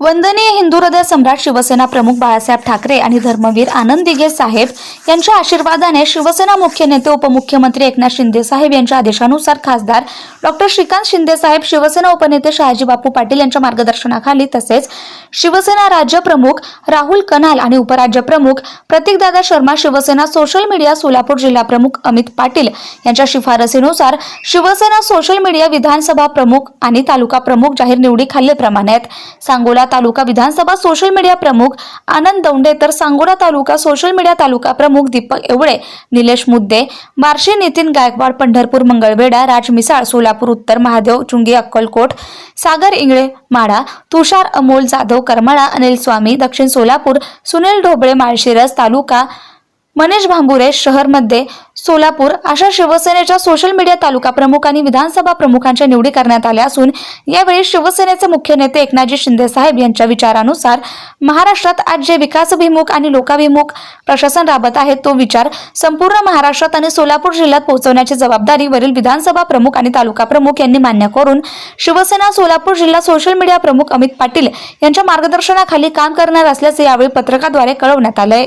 वंदनीय हिंदू हृदय सम्राट शिवसेना प्रमुख बाळासाहेब ठाकरे आणि धर्मवीर आनंद दिघे साहेब यांच्या आशीर्वादाने शिवसेना मुख्य नेते उपमुख्यमंत्री एकनाथ शिंदे साहेब यांच्या आदेशानुसार खासदार डॉक्टर श्रीकांत शिंदे साहेब शिवसेना उपनेते शहाजी बापू पाटील यांच्या मार्गदर्शनाखाली तसेच शिवसेना राज्य प्रमुख राहुल कनाल आणि उपराज्यप्रमुख प्रतीकदादा शर्मा शिवसेना सोशल मीडिया सोलापूर जिल्हा प्रमुख अमित पाटील यांच्या शिफारसीनुसार शिवसेना सोशल मीडिया विधानसभा प्रमुख आणि तालुका प्रमुख जाहीर निवडी खालीलप्रमाणे आहेत. सांगू सांगोला तालुका विधानसभा सोशल मीडिया प्रमुख आनंद दौंडे तर सांगोला तालुका सोशल मीडिया तालुका प्रमुख दीपक एवळे निलेश मुद्दे बार्शी नितीन गायकवाड पंढरपूर मंगळवेढा राज मिसाळ सोलापूर उत्तर महादेव चुंगी अक्कलकोट सागर इंगळे माढा तुषार अमोल जाधव करमाळा अनिल स्वामी दक्षिण सोलापूर सुनील ढोबळे माळशिरस तालुका मनीष भांबुरे शहरमध्ये सोलापूर अशा शिवसेनेच्या सोशल मीडिया तालुका प्रमुख आणि विधानसभा प्रमुखांच्या निवडी करण्यात आल्या असून यावेळी शिवसेनेचे मुख्य नेते एकनाथजी शिंदे साहेब यांच्या विचारानुसार महाराष्ट्रात आज जे विकासभिमुख आणि लोकाभिमुख प्रशासन राबत आहे तो विचार संपूर्ण महाराष्ट्रात आणि सोलापूर जिल्ह्यात पोहोचवण्याची जबाबदारी वरील विधानसभा प्रमुख आणि तालुका प्रमुख यांनी मान्य करून शिवसेना सोलापूर जिल्हा सोशल मीडिया प्रमुख अमित पाटील यांच्या मार्गदर्शनाखाली काम करणार असल्याचे यावेळी पत्रकाद्वारे कळवण्यात आलंय.